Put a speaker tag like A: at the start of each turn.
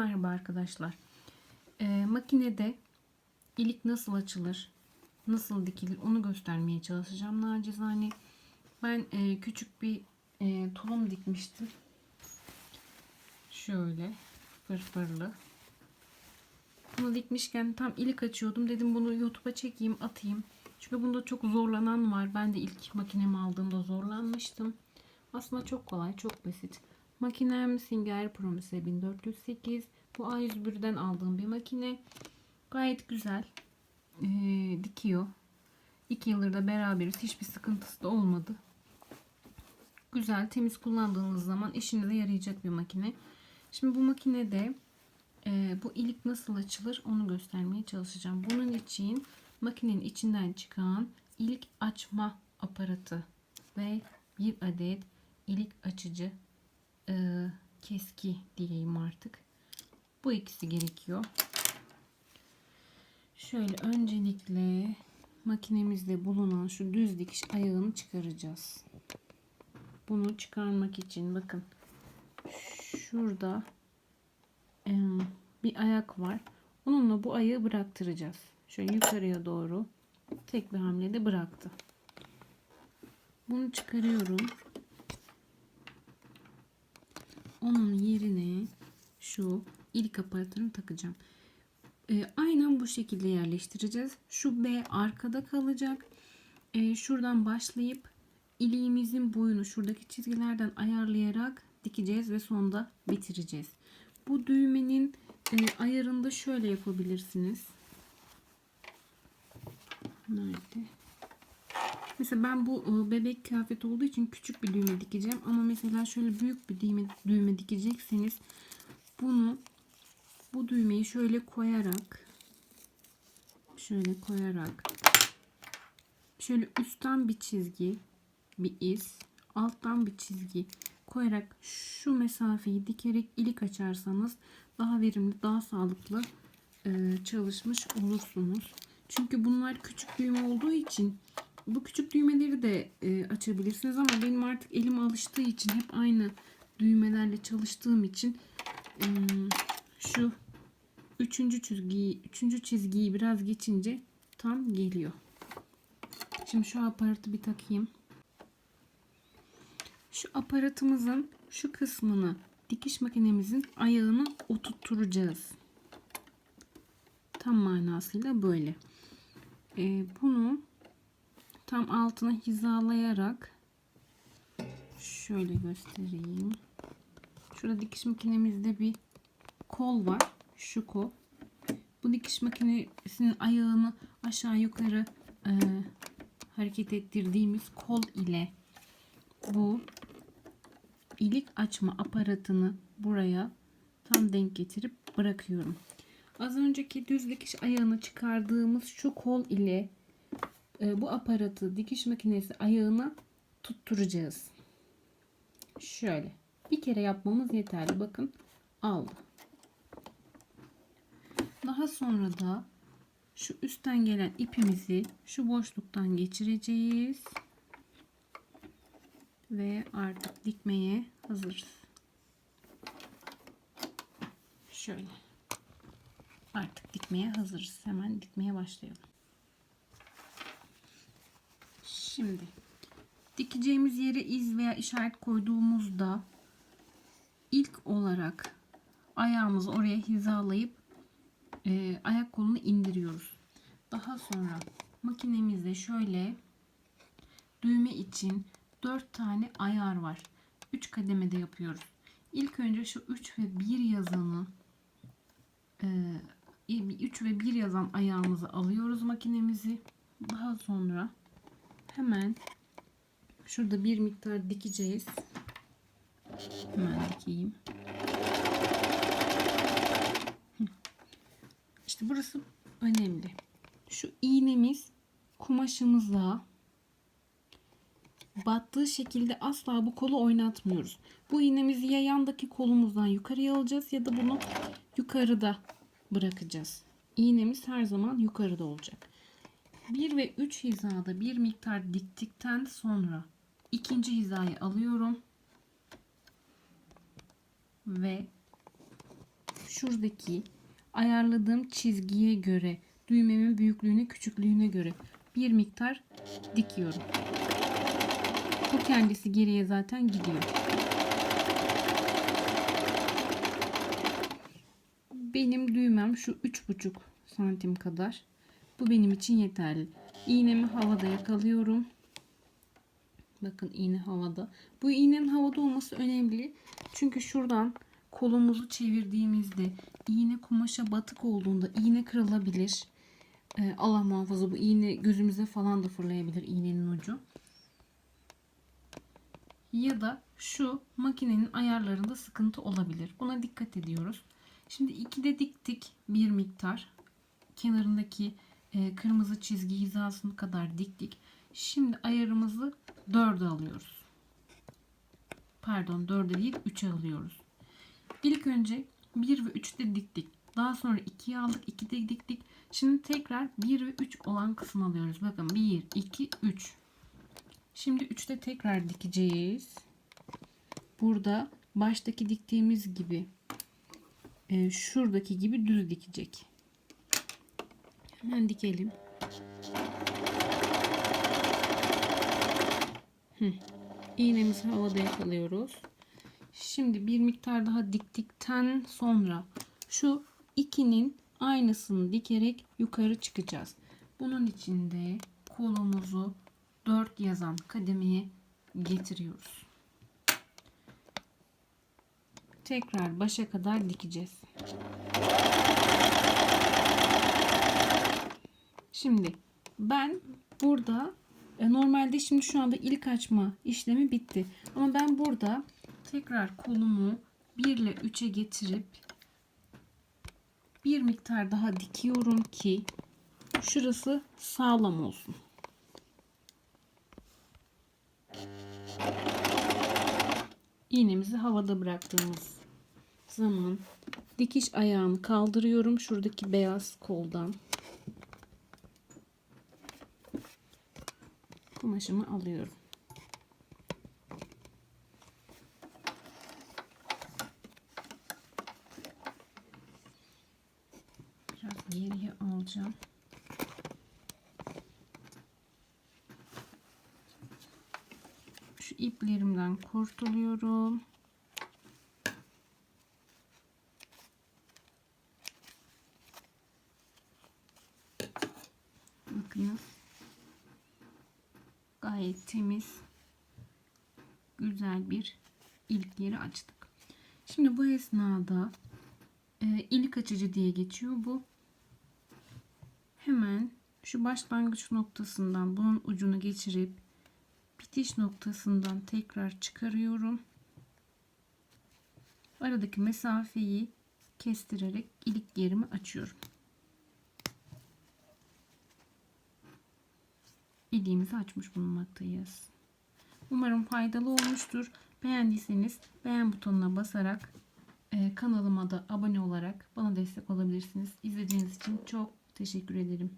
A: merhaba arkadaşlar. Ee, makinede ilik nasıl açılır, nasıl dikilir onu göstermeye çalışacağım nacizane. Ben e, küçük bir e, tulum dikmiştim. Şöyle fırfırlı. Bunu dikmişken tam ilik açıyordum. Dedim bunu YouTube'a çekeyim atayım. Çünkü bunda çok zorlanan var. Ben de ilk makinemi aldığımda zorlanmıştım. Aslında çok kolay, çok basit. Makinem Singer Promise 1408. Bu A101'den aldığım bir makine. Gayet güzel. Ee, dikiyor. 2 yıldır da beraberiz. Hiçbir sıkıntısı da olmadı. Güzel, temiz kullandığınız zaman işinize yarayacak bir makine. Şimdi bu makinede e, bu ilik nasıl açılır onu göstermeye çalışacağım. Bunun için makinenin içinden çıkan ilik açma aparatı ve bir adet ilik açıcı e, keski diyeyim artık. Bu ikisi gerekiyor. Şöyle öncelikle makinemizde bulunan şu düz dikiş ayağını çıkaracağız. Bunu çıkarmak için bakın şurada e, bir ayak var. Onunla bu ayağı bıraktıracağız. Şöyle yukarıya doğru tek bir hamlede bıraktı. Bunu çıkarıyorum. Onun yerine şu ilk aparatını takacağım. Ee, aynen bu şekilde yerleştireceğiz. Şu B arkada kalacak. Ee, şuradan başlayıp iliğimizin boyunu şuradaki çizgilerden ayarlayarak dikeceğiz ve sonunda bitireceğiz. Bu düğmenin e, ayarında şöyle yapabilirsiniz. Nerede? Mesela ben bu e, bebek kıyafet olduğu için küçük bir düğme dikeceğim. Ama mesela şöyle büyük bir düğme, düğme dikecekseniz bunu bu düğmeyi şöyle koyarak şöyle koyarak şöyle üstten bir çizgi bir iz alttan bir çizgi koyarak şu mesafeyi dikerek ilik açarsanız daha verimli daha sağlıklı e, çalışmış olursunuz. Çünkü bunlar küçük düğme olduğu için bu küçük düğmeleri de e, açabilirsiniz ama benim artık elim alıştığı için hep aynı düğmelerle çalıştığım için e, şu üçüncü çizgiyi üçüncü çizgiyi biraz geçince tam geliyor. Şimdi şu aparatı bir takayım. Şu aparatımızın şu kısmını dikiş makinemizin ayağını oturtturacağız. Tam manasıyla böyle. Ee, bunu tam altına hizalayarak şöyle göstereyim. Şurada dikiş makinemizde bir kol var. Şu kol. Bu dikiş makinesinin ayağını aşağı yukarı e, hareket ettirdiğimiz kol ile bu ilik açma aparatını buraya tam denk getirip bırakıyorum. Az önceki düz dikiş ayağını çıkardığımız şu kol ile bu aparatı dikiş makinesi ayağına tutturacağız. Şöyle. Bir kere yapmamız yeterli. Bakın aldı. Daha sonra da şu üstten gelen ipimizi şu boşluktan geçireceğiz. Ve artık dikmeye hazırız. Şöyle. Artık dikmeye hazırız. Hemen dikmeye başlayalım. Şimdi dikeceğimiz yere iz veya işaret koyduğumuzda ilk olarak ayağımızı oraya hizalayıp e, ayak kolunu indiriyoruz. Daha sonra makinemizde şöyle düğme için 4 tane ayar var. 3 kademede yapıyoruz. İlk önce şu 3 ve 1 yazanı 3 ve 1 yazan ayağımızı alıyoruz makinemizi. Daha sonra hemen şurada bir miktar dikeceğiz. Hemen dikeyim. İşte burası önemli. Şu iğnemiz kumaşımıza battığı şekilde asla bu kolu oynatmıyoruz. Bu iğnemizi ya yandaki kolumuzdan yukarıya alacağız ya da bunu yukarıda bırakacağız. İğnemiz her zaman yukarıda olacak. 1 ve 3 hizada bir miktar diktikten sonra ikinci hizayı alıyorum. Ve şuradaki ayarladığım çizgiye göre düğmemin büyüklüğüne küçüklüğüne göre bir miktar dikiyorum. Bu kendisi geriye zaten gidiyor. Benim düğmem şu 3,5 santim kadar. Bu benim için yeterli. İğnemi havada yakalıyorum. Bakın iğne havada. Bu iğnenin havada olması önemli. Çünkü şuradan kolumuzu çevirdiğimizde iğne kumaşa batık olduğunda iğne kırılabilir. Ee, Allah muhafaza bu iğne gözümüze falan da fırlayabilir iğnenin ucu. Ya da şu makinenin ayarlarında sıkıntı olabilir. Buna dikkat ediyoruz. Şimdi iki de diktik bir miktar. Kenarındaki e, kırmızı çizgi hizasına kadar diktik. Şimdi ayarımızı 4'e alıyoruz. Pardon 4'e değil 3'e alıyoruz. İlk önce 1 ve 3'te diktik. Daha sonra 2'ye aldık. 2'de diktik. Şimdi tekrar 1 ve 3 olan kısmı alıyoruz. Bakın 1, 2, 3. Şimdi 3'te tekrar dikeceğiz. Burada baştaki diktiğimiz gibi e, şuradaki gibi düz dikecek. Hemen dikelim. İğnemizi havada yakalıyoruz. Şimdi bir miktar daha diktikten sonra şu ikinin aynısını dikerek yukarı çıkacağız. Bunun için de kolumuzu 4 yazan kademeye getiriyoruz. Tekrar başa kadar dikeceğiz. Şimdi ben burada e, normalde şimdi şu anda ilk açma işlemi bitti. Ama ben burada tekrar kolumu 1 ile 3'e getirip bir miktar daha dikiyorum ki şurası sağlam olsun. İğnemizi havada bıraktığımız zaman dikiş ayağını kaldırıyorum şuradaki beyaz koldan. Kumaşımı alıyorum. Biraz geriye alacağım. Şu iplerimden kurtuluyorum. Gayet temiz güzel bir ilk yeri açtık. Şimdi bu esnada e, ilik açıcı diye geçiyor bu. Hemen şu başlangıç noktasından bunun ucunu geçirip bitiş noktasından tekrar çıkarıyorum. Aradaki mesafeyi kestirerek ilik yerimi açıyorum. İliğimizi açmış bulunmaktayız. Umarım faydalı olmuştur. Beğendiyseniz beğen butonuna basarak e, kanalıma da abone olarak bana destek olabilirsiniz. İzlediğiniz için çok teşekkür ederim.